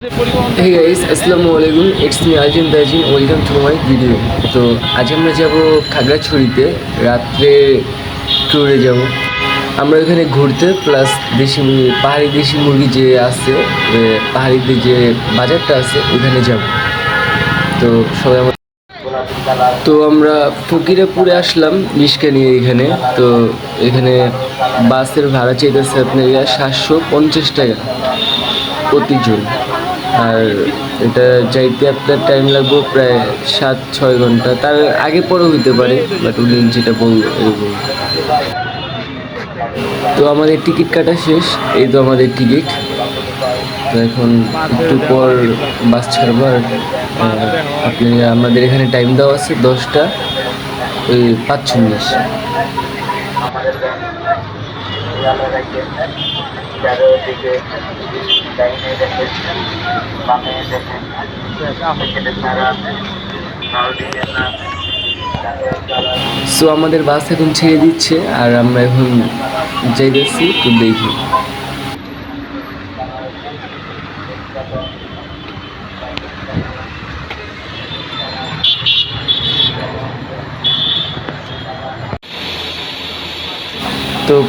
Hey guys, আসসালামু আলাইকুম it's me আলজিন দাজিন ওয়েলকাম টু মাই ভিডিও তো আজ আমরা যাব খাগড়াছড়িতে। রাত্রে ট্যুরে যাব। আমরা এখানে ঘুরতে প্লাস দেশি মুরগি পাহাড়ি দেশি মুরগি যে আছে পাহাড়িতে যে বাজারটা আছে ওখানে যাব। তো সবাই আমার তো আমরা ফকিরাপুরে আসলাম রিক্সা নিয়ে এখানে। তো এখানে বাসের ভাড়া চাইতেছে আপনার সাতশো পঞ্চাশ টাকা প্রতিজন। আর এটা যাইতে আপনার টাইম লাগবে প্রায় সাত, ছয় ঘণ্টা। তার আগে পরে হইতে পারে বাট উনি যেটা এরকম তো আমাদের টিকিট কাটা শেষ। এই তো আমাদের টিকিট তো এখন একটু পর বাস ছাড়বার আপনি আমাদের এখানে টাইম দেওয়া আছে দশটা ওই পাঁচচল্লিশ চারোদিকে ডাইনে দেখেছেন বামে সো আমাদের বাস এখন ছেড়ে দিচ্ছে, আর আমরা এখন যাইতেছি, তো দেখি।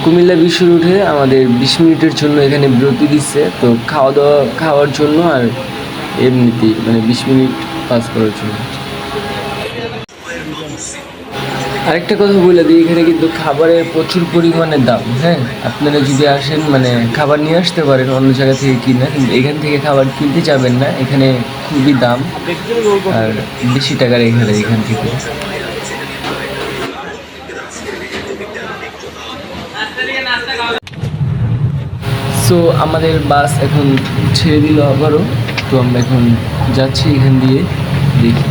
কুমিল্লা বিশ্ব রুটে আমাদের বিশ মিনিটের জন্য এখানে বিরতি দিচ্ছে। তো খাওয়া দাওয়া খাওয়ার জন্য আর এমনিতেই মানে বিশ মিনিট পাস করার জন্য। আরেকটা কথা বলে দিই, এখানে কিন্তু খাবারের প্রচুর পরিমাণে দাম হ্যাঁ? আপনারা যদি আসেন মানে খাবার নিয়ে আসতে পারেন অন্য জায়গা থেকে কিনে, কিন্তু এখান থেকে খাবার কিনতে যাবেন না, এখানে খুবই দাম। আর বেশি টাকার এখানে এখান থেকে। সো আমাদের বাস এখন ছেড়ে দিল আবারও। তো আমরা এখন যাচ্ছি এখান দিয়ে, দেখি।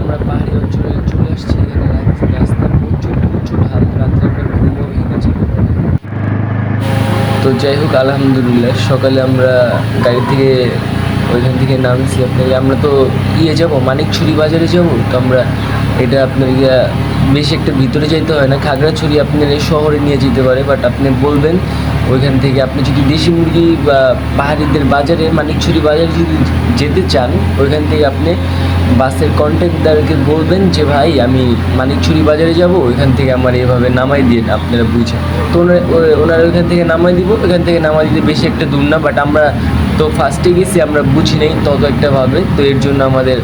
আমরা পাহাড়ি অঞ্চলে চলে আসছি। এখানে প্রচুর ঢাল রাত্রে তো যাই হোক, আলহামদুলিল্লাহ, সকালে আমরা গাড়ি থেকে ওইখান থেকে নামছি আপনাকে। আমরা তো ইয়ে যাব, মানিকছড়ি বাজারে যাব। তো আমরা এটা আপনার বেশি একটা ভিতরে যেতে হয় না। খাগড়াছড়ি আপনার এই শহরে নিয়ে যেতে পারে বাট আপনি বলবেন, ওইখান থেকে আপনি যদি দেশি মুরগি বা পাহাড়িদের বাজারে, মানিকছড়ি বাজারে যদি যেতে চান, ওইখান থেকে আপনি বাসের কন্ট্যাক্টদারকে বলবেন যে, ভাই, আমি মানিকছড়ি বাজারে যাব, ওইখান থেকে আমার এভাবে নামাই দিয়ে আপনারা বুঝেন। তো ওনারা ওইখান থেকে নামাই দিব, ওইখান থেকে নামাই দিতে বেশি একটা দূর না বাট আমরা তো ফার্স্টে গেছি, আমরা বুঝি নেই তত একটা ভাবে, তো এর জন্য আমাদের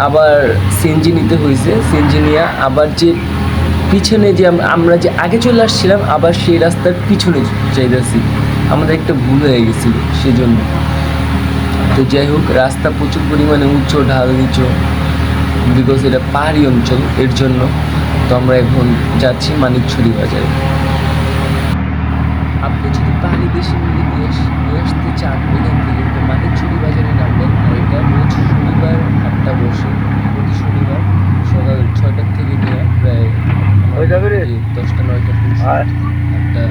আবার সিএনজি নিতে হয়েছে সিএনজি নিয়ে আবার যে পিছনে যে আমরা যে আগে চলে আসছিলাম, আবার সেই রাস্তার পিছনে চাইতেছি আমাদের একটা ভুল হয়ে গেছিল সেজন্য। তো যাই হোক, রাস্তা প্রচুর পরিমাণে উচ্চ ঢাল নিচু বিকজ এটা পাহাড়ি অঞ্চল, এর জন্য। তো আমরা এখন যাচ্ছি মানিকছড়ি বাজারে। আপনি যদি পাহাড়ি দেশে মুরগি নিয়ে আস- নিয়ে আসতে চান এখান থেকে তো মানিকছড়ি বাজারে নামবেন আর এটা রোজ শনিবার হাটটা বসে প্রতি শনিবার সকাল ছয়টার থেকে নিয়ে প্রায় হয়ে যাবে রে? এই দশটা নয়টা পর্যন্ত আর? হাটটা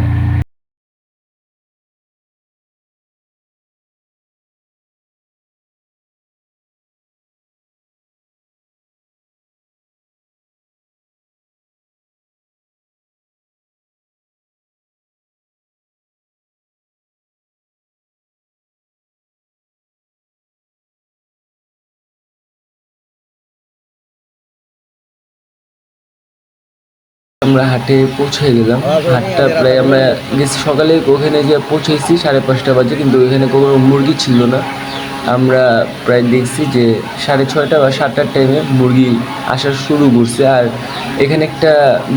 আমরা হাটে পৌঁছে গেলাম হাটটা প্রায় আমরা গেছি সকালে, ওখানে গিয়ে পৌঁছেছি সাড়ে পাঁচটা বাজে, কিন্তু ওইখানে কোনো মুরগি ছিল না। আমরা প্রায় দেখছি যে সাড়ে ছয়টা বা সাতটার টাইমে মুরগি আসা শুরু করছে। আর এখানে একটা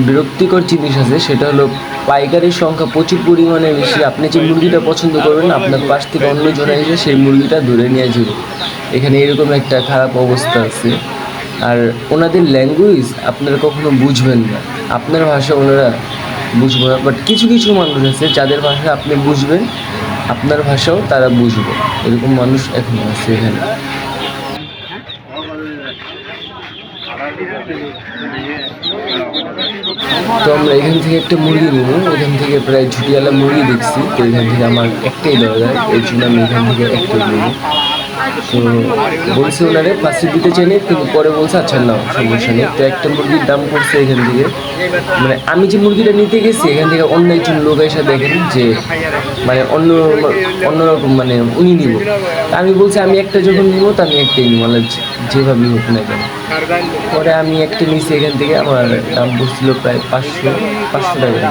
বিরক্তিকর জিনিস আছে, সেটা হলো পাইকারির সংখ্যা প্রচুর পরিমাণে বেশি। আপনি যে মুরগিটা পছন্দ করবেন আপনার পাশ থেকে অন্য জনে এসে সেই মুরগিটা ধরে নিয়ে যাবে। এখানে এরকম একটা খারাপ অবস্থা আছে। আর ওনাদের ল্যাঙ্গুয়েজ আপনারা কখনো বুঝবেন না। আপনার ভাষা ওনারা বুঝবে না বাট কিছু কিছু মানুষ আছে যাদের ভাষা আপনি বুঝবেন, আপনার ভাষাও তারা বুঝবে। এরকম মানুষ এখনও আছে এখানে। তো আমরা এখান থেকে একটা মুরগি নেব। এখান থেকে প্রায় ঝুটিওয়ালা মুরগি দেখছি। তো এখান থেকে আমার একটাই দরকার এই জন্য আমি এখান থেকে একটাই নেব। তো বলছে ওনারে, পাঁচশো দিতে চাইনি কিন্তু পরে বলছে আচ্ছা না সমস্যা নেই। তো একটা মুরগির দাম পড়ছে এখান থেকে। মানে আমি যে মুরগিটা নিতে গেছি, এখান থেকে অন্য একজন লোক এসে দেখেন যে মানে অন্য অন্যরকম মানে উনি নিব আমি বলছি, আমি একটা যখন নিব, তো আমি একটাই নিব। মানে যেভাবেই হোক না কেন। পরে আমি একটা নিয়েছি এখান থেকে, আমার দাম পড়ছিল প্রায় পাঁচশো পাঁচশো টাকা।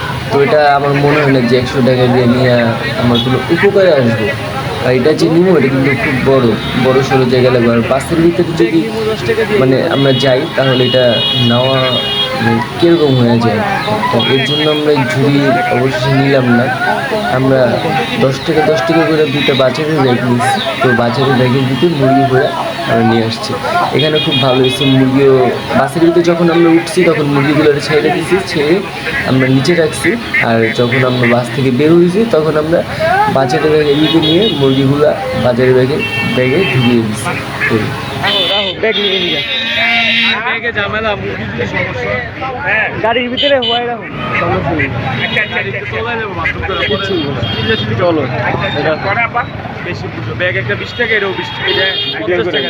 তো এটা আমার মনে হয় না যে একশো টাকা দিয়ে নিয়ে আমার কোনো উপকারে আসবে। আর এটা যে নিবো, এটা কিন্তু খুব বড় বড় সড়ো জায়গা লাগবে। আর বাসের ভিতরে যদি মানে আমরা যাই, তাহলে এটা নেওয়া মানে কীরকম হয়ে যায়? তো এর জন্য আমরা এই ঝুড়ি অবশেষে নিলাম না। আমরা দশ টাকা দশ টাকা করে দুটো ব্যাগ নিচ্ছি তো বাজারের ব্যাগের দিকে মুরগি করে আমরা নিয়ে আসছি। এখানে খুব ভালো হয়েছে মুরগিও বাসের ভিতরে যখন আমরা উঠছি তখন মুরগিগুলো ছেড়ে দিয়েছি ছেড়ে আমরা নিচে রাখছি। আর যখন আমরা বাস থেকে বের হয়েছি তখন আমরা বাজারে ব্যাগে দিকে নিয়ে মুরগিগুলো বাজারে ব্যাগে ব্যাগে ঢুকিয়ে দিচ্ছি ব্যাগ নিয়ে নিয়ে গাড়ির ভিতরে হওয়াই রাখো চলো বেশি বুঝো। ব্যাগ একটা বিশ টাকা এটাও বিশ টাকা এটা পঞ্চাশ টাকা।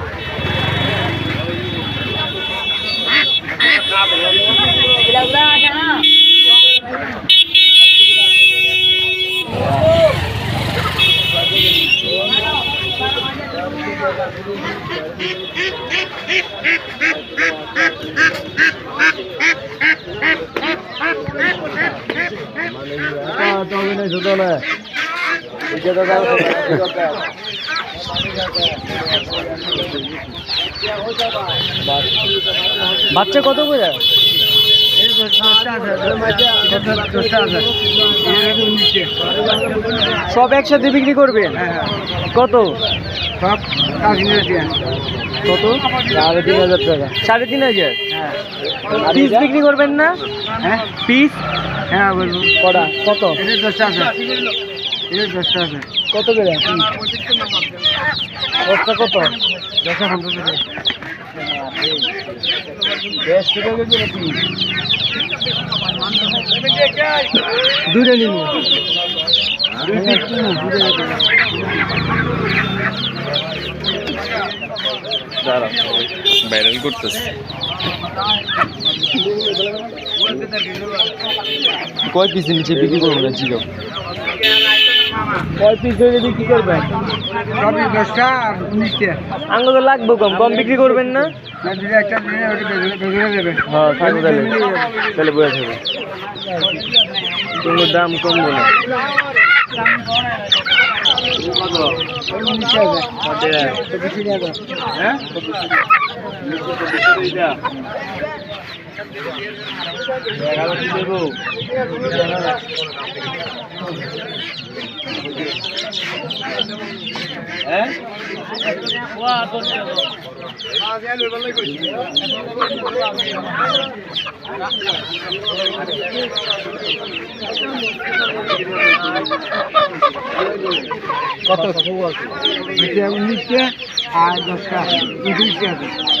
বাচ্চা কত করে? সব একসাথে বিক্রি করবেন? কত? সব কত? সাড়ে তিন হাজার টাকা। সাড়ে তিন হাজার। পিস বিক্রি করবেন না? হ্যাঁ। পিস? হ্যাঁ বলব। কটা? কত? এটা দশটা আছে। এটা দশটা আছে। কত করে? দশটা পঞ্চাশ দশ টাকা কিনুন দুটো ভাইরাল করতেছে। কয় পিসের নিচে বিক্রি করবেন না চিকন কয় পিস ধরে বিক্রি করবেন? আঙ্গুল তো লাগবে কম। কম বিক্রি করবেন না? হ্যাঁ থাকবে তাহলে। তাহলে কোনো দাম কমবো না। হ্যাঁ? কত? উনিশটা আর দশটা আছে।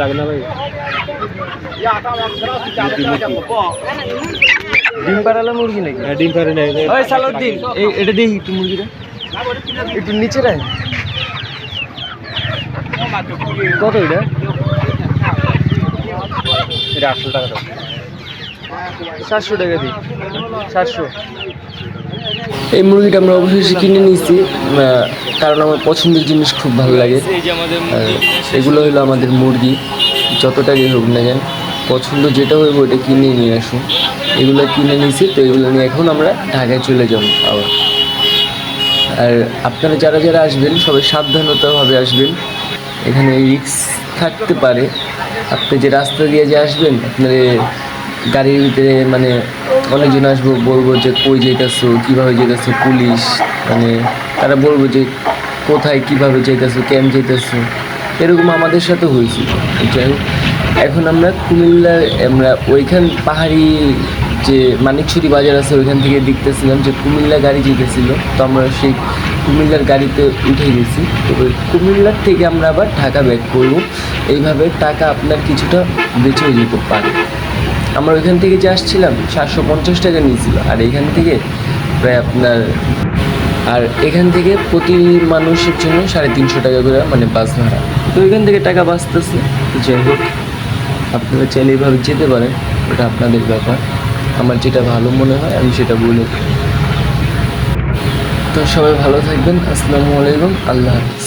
লাগে না ভাই? ডিম পাড়ালা মুরগি নাকি? হ্যাঁ ডিম পাড়ে নাই ওই সালাউদ্দিন। এই এটা দেখি একটু মুরগিটা। একটু নিচে রাখ কত এটা? এটা আটশো টাকা দাও সাতশো টাকা দিই। সাতশো। এই মুরগিটা আমরা অবশেষে কিনে নিয়েছি। কারণ আমার পছন্দের জিনিস খুব ভালো লাগে। এগুলো হলো আমাদের মুরগি যত টাকাই হোক না কেন। পছন্দ যেটা হইব ওটা কিনে নিয়ে আসুন। এগুলো কিনে নিয়েছি তো এগুলো নিয়ে এখন আমরা ঢাকায় চলে যাব আবার। আর আপনারা যারা যারা আসবেন সবাই সাবধানতাভাবে আসবেন। এখানে রিক্স থাকতে পারে। আপনি যে রাস্তা দিয়ে যে আসবেন আপনার গাড়ির ভিতরে মানে অনেকজন আসব বলব যে কই যেতেছো কীভাবে যেতেছো পুলিশ মানে তারা বলব যে কোথায় কীভাবে যেতেছো কেন যেতেছো এরকম আমাদের সাথে হয়েছিল যাই হোক, এখন আমরা কুমিল্লার, আমরা ওইখান পাহাড়ি যে মানিকছড়ি বাজার আছে, ওইখান থেকে দেখতেছিলাম যে কুমিল্লা গাড়ি যেতেছিল তো আমরা সেই কুমিল্লার গাড়িতে উঠে গেছি। তো ওই কুমিল্লার থেকে আমরা আবার ঢাকা ব্যাক করব। এইভাবে টাকা আপনার কিছুটা বেঁচেও যেতে পারে। আমরা ওইখান থেকে যে আসছিলাম, সাতশো পঞ্চাশ টাকা নিয়েছিল। আর এখান থেকে প্রায় আপনার আর এখান থেকে প্রতি মানুষের জন্য সাড়ে তিনশো টাকা করে মানে বাস ভাড়া। তো এখান থেকে টাকা বাঁচতেছে। যাই হোক, আপনারা চাইলে এভাবে যেতে পারেন, ওটা আপনাদের ব্যাপার। আমার যেটা ভালো মনে হয়, আমি সেটা বলে তো সবাই ভালো থাকবেন, আসসালামু আলাইকুম, আল্লাহ হাফিজ।